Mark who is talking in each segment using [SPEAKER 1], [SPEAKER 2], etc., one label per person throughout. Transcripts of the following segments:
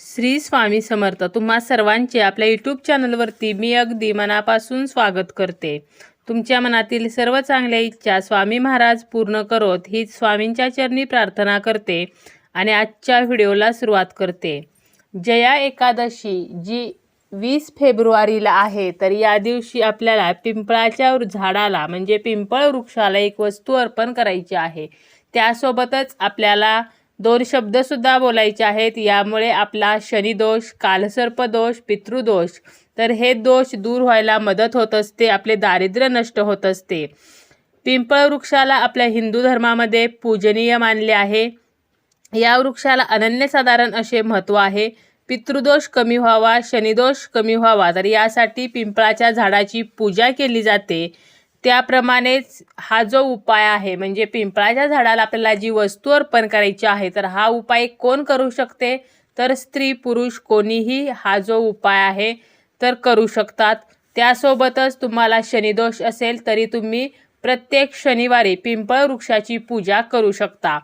[SPEAKER 1] श्री स्वामी समर्थ तुम्हा सर्वांचे आपल्या यूट्यूब चॅनलवरती मी अगदी मनापासून स्वागत करते. तुमच्या मनातील सर्व चांगल्या इच्छा स्वामी महाराज पूर्ण करोत ही स्वामींच्या चरणी प्रार्थना करते आणि आजच्या व्हिडिओला सुरुवात करते. जया एकादशी जी वीस फेब्रुवारीला आहे तर या दिवशी आपल्याला पिंपळाच्या झाडाला म्हणजे पिंपळ वृक्षाला एक वस्तू अर्पण करायची आहे. त्यासोबतच आपल्याला दोन शब्दसुद्धा बोलायचे आहेत. यामुळे आपला शनिदोष कालसर्पदोष पितृदोष. तर हे दोष दूर व्हायला मदत होत असते आपले दारिद्र्य नष्ट होत असते. पिंपळ वृक्षाला आपल्या हिंदू धर्मामध्ये पूजनीय मानले आहे. या वृक्षाला अनन्यसाधारण असे महत्त्व आहे. पितृदोष कमी व्हावा शनिदोष कमी व्हावा. तर यासाठी पिंपळाच्या झाडाची पूजा केली जाते. त्याप्रमाणेच हा जो उपाय आहे म्हणजे पिंपळाच्या झाडाला आपल्याला जी वस्तू अर्पण करायची आहे तर हा उपाय कोण करू शकते? तर स्त्री पुरुष कोणीही हा जो उपाय आहे तर करू शकतात. त्यासोबतच तुम्हाला शनिदोष असेल तरी तुम्ही प्रत्येक शनिवारी पिंपळ वृक्षाची पूजा करू शकता.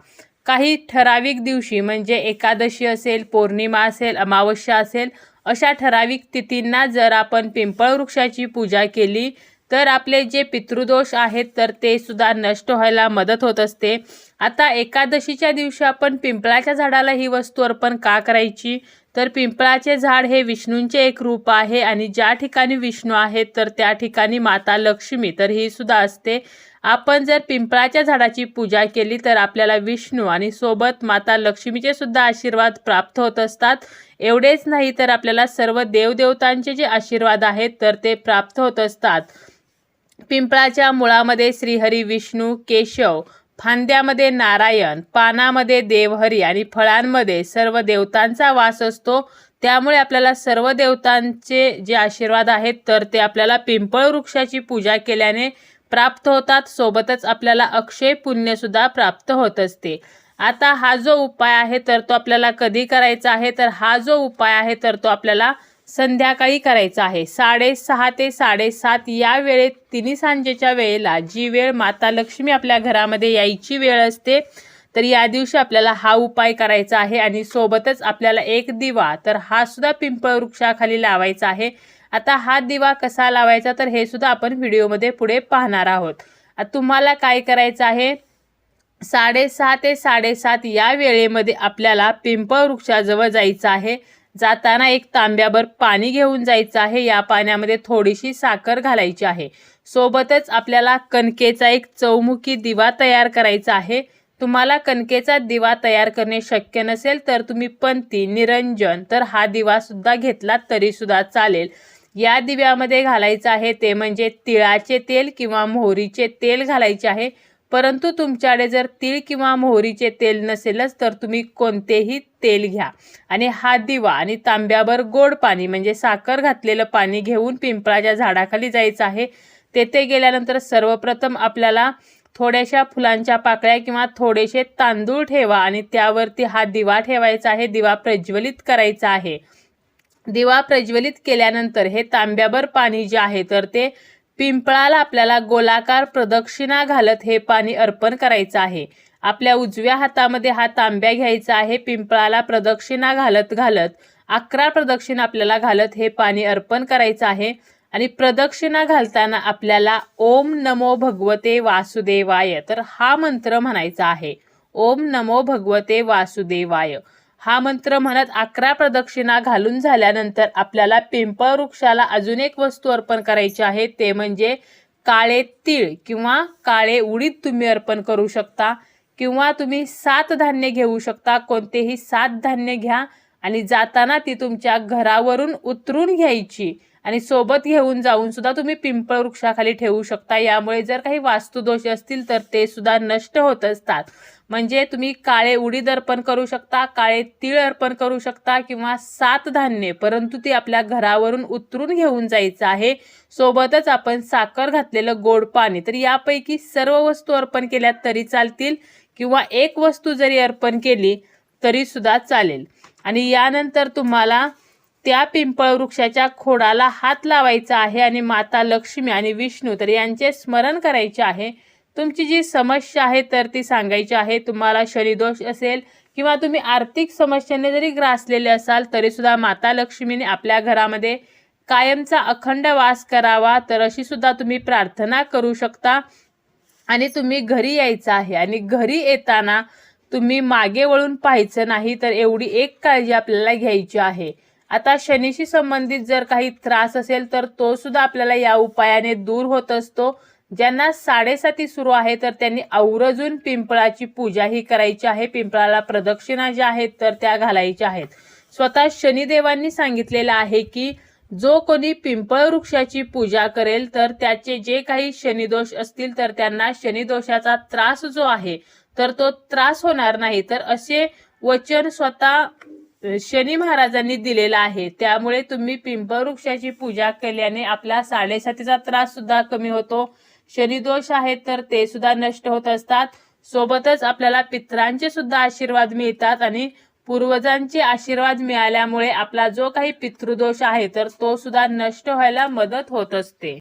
[SPEAKER 1] काही ठराविक दिवशी म्हणजे एकादशी असेल पौर्णिमा असेल अमावस्या असेल अशा ठराविक तिथींना जर आपण पिंपळ वृक्षाची पूजा केली तर आपले जे पितृदोष आहेत तर ते सुद्धा नष्ट व्हायला मदत होत असते. आता एकादशीच्या दिवशी आपण पिंपळाच्या झाडाला ही वस्तू अर्पण का करायची? तर पिंपळाचे झाड हे विष्णूंचे एक रूप आहे आणि ज्या ठिकाणी विष्णू आहेत तर त्या ठिकाणी माता लक्ष्मी तर ही सुद्धा असते. आपण जर पिंपळाच्या झाडाची पूजा केली तर आपल्याला विष्णू आणि सोबत माता लक्ष्मीचे सुद्धा आशीर्वाद प्राप्त होत असतात. एवढेच नाही तर आपल्याला सर्व देवदेवतांचे जे आशीर्वाद आहेत तर ते प्राप्त होत असतात. पिंपळाच्या मुळामध्ये श्रीहरी विष्णू केशव फांद्यामध्ये नारायण पानामध्ये देवहरी आणि फळांमध्ये सर्व देवतांचा वास असतो. त्यामुळे आपल्याला सर्व देवतांचे जे आशीर्वाद आहेत तर ते आपल्याला पिंपळ वृक्षाची पूजा केल्याने प्राप्त होतात. सोबतच आपल्याला अक्षय पुण्यसुद्धा प्राप्त होत असते. आता हा जो उपाय आहे तर तो आपल्याला कधी करायचा आहे? तर हा जो उपाय आहे तर तो आपल्याला संध्याकाळी करायचा आहे. साडेसहा ते साडेसात या वेळेत तिन्ही सांजेच्या वेळेला जी वेळ माता लक्ष्मी आपल्या घरामध्ये यायची वेळ असते तर या दिवशी आपल्याला हा उपाय करायचा आहे आणि सोबतच आपल्याला एक दिवा तर हा सुद्धा पिंपळ वृक्षाखाली लावायचा आहे. आता हा दिवा कसा लावायचा तर हे सुद्धा आपण व्हिडिओमध्ये पुढे पाहणार आहोत. तुम्हाला काय करायचं आहे? साडेसहा ते साडेसात या वेळेमध्ये आपल्याला पिंपळ वृक्षाजवळ जायचं आहे. जाताना एक तांब्याभर पाणी घेऊन जायचं आहे. या पाण्यामध्ये थोडीशी साखर घालायची आहे. सोबतच आपल्याला कणकेचा एक चौमुखी दिवा तयार करायचा आहे. तुम्हाला कणकेचा दिवा तयार करणे शक्य नसेल तर तुम्ही पंथी निरंजन तर हा दिवा सुद्धा घेतला तरीसुद्धा चालेल. या दिव्यामध्ये घालायचं आहे ते म्हणजे तिळाचे तेल किंवा मोहरीचे तेल घालायचे आहे. परंतु तुमच्याकडे जर तीळ किंवा मोहरीचे तेल नसेलच तर तुम्ही कोणतेही तेल घ्या. आणि हा दिवा आणि तांब्याभर गोड पाणी म्हणजे साखर घातलेलं पाणी घेऊन पिंपळाच्या झाडाखाली जायचं आहे. तेथे गेल्यानंतर सर्वप्रथम आपल्याला थोड्याशा फुलांच्या पाकळ्या किंवा थोडेसे तांदूळ ठेवा आणि त्यावरती हा दिवा ठेवायचा आहे. दिवा प्रज्वलित करायचा आहे. दिवा प्रज्वलित केल्यानंतर हे तांब्याभर पाणी जे आहे तर ते पिंपळाला आपल्याला गोलाकार प्रदक्षिणा घालत हे पाणी अर्पण करायचं आहे. आपल्या उजव्या हातामध्ये हा तांब्या घ्यायचा आहे. पिंपळाला प्रदक्षिणा घालत घालत अकरा प्रदक्षिणा आपल्याला घालत हे पाणी अर्पण करायचं आहे. आणि प्रदक्षिणा घालताना आपल्याला ओम नमो भगवते वासुदेवाय. तर हा मंत्र म्हणायचा आहे. ओम नमो भगवते वासुदेवाय. हा मंत्र म्हणत अकरा प्रदक्षिणा घालून झाल्यानंतर आपल्याला पिंपळ वृक्षाला अजून एक वस्तू अर्पण करायची आहे. ते म्हणजे काळे तीळ किंवा काळे उडीद तुम्ही अर्पण करू शकता किंवा तुम्ही सात धान्य घेऊ शकता. कोणतेही सात धान्य घ्या. आणि जाताना ती तुमच्या घरावरून उतरून घ्यायची. आणि सोबत घेऊन जाऊन सुद्धा तुम्ही पिंपळ वृक्षाखाली ठेवू शकता. यामुळे जर काही वास्तुदोष असतील तर ते सुद्धा नष्ट होत असतात. म्हणजे तुम्ही काळे उडीद अर्पण करू शकता काळे तीळ अर्पण करू शकता किंवा सात धान्य परंतु ती आपल्या घरावरून उतरून घेऊन जायचं आहे. सोबतच आपण साखर घातलेलं गोड पाणी तर यापैकी सर्व वस्तू अर्पण केल्या तरी चालतील किंवा एक वस्तू जरी अर्पण केली तरी सुद्धा चालेल. आणि यानंतर तुम्हाला त्या पिंपळ वृक्षाच्या खोडाला हात लावायचा आहे आणि माता लक्ष्मी आणि विष्णू तर यांचे स्मरण करायचे आहे. तुमची जी समस्या आहे तर ती सांगायची आहे. तुम्हाला शनिदोष असेल किंवा तुम्ही आर्थिक समस्येने जरी ग्रासलेले असाल तरीसुद्धा माता लक्ष्मीने आपल्या घरामध्ये कायमचा अखंड वास करावा तर अशी सुद्धा तुम्ही प्रार्थना करू शकता. आणि तुम्ही घरी यायचं आहे. आणि घरी येताना तुम्ही मागे वळून पाहायचं नाही तर एवढी एक काळजी आपल्याला घ्यायची आहे. आता शनीशी संबंधित जर काही त्रास असेल तर तो सुद्धा आपल्याला या उपायाने दूर होत असतो. ज्यांना साडेसाती सुरू आहे तर त्यांनी आवरजून पिंपळाची पूजा ही करायची आहे. पिंपळाला प्रदक्षिणा ज्या आहेत तर त्या घालायच्या आहेत. स्वतः शनिदेवांनी सांगितलेलं आहे की जो कोणी पिंपळ वृक्षाची पूजा करेल तर त्याचे जे काही शनिदोष असतील तर त्यांना शनिदोषाचा त्रास जो आहे तर तो त्रास होणार नाही. तर असे वचन स्वतः शनी महाराजांनी दिलेलं आहे. त्यामुळे तुम्ही पिंप वृक्षाची पूजा केल्याने आपला साडेसातीचा त्रास सुद्धा कमी होतो. शनिदोष आहेत तर ते सुद्धा नष्ट होत असतात. सोबतच आपल्याला पित्रांचे सुद्धा आशीर्वाद मिळतात आणि पूर्वजांचे आशीर्वाद मिळाल्यामुळे आपला जो काही पितृदोष आहे तर तो सुद्धा नष्ट व्हायला मदत होत असते.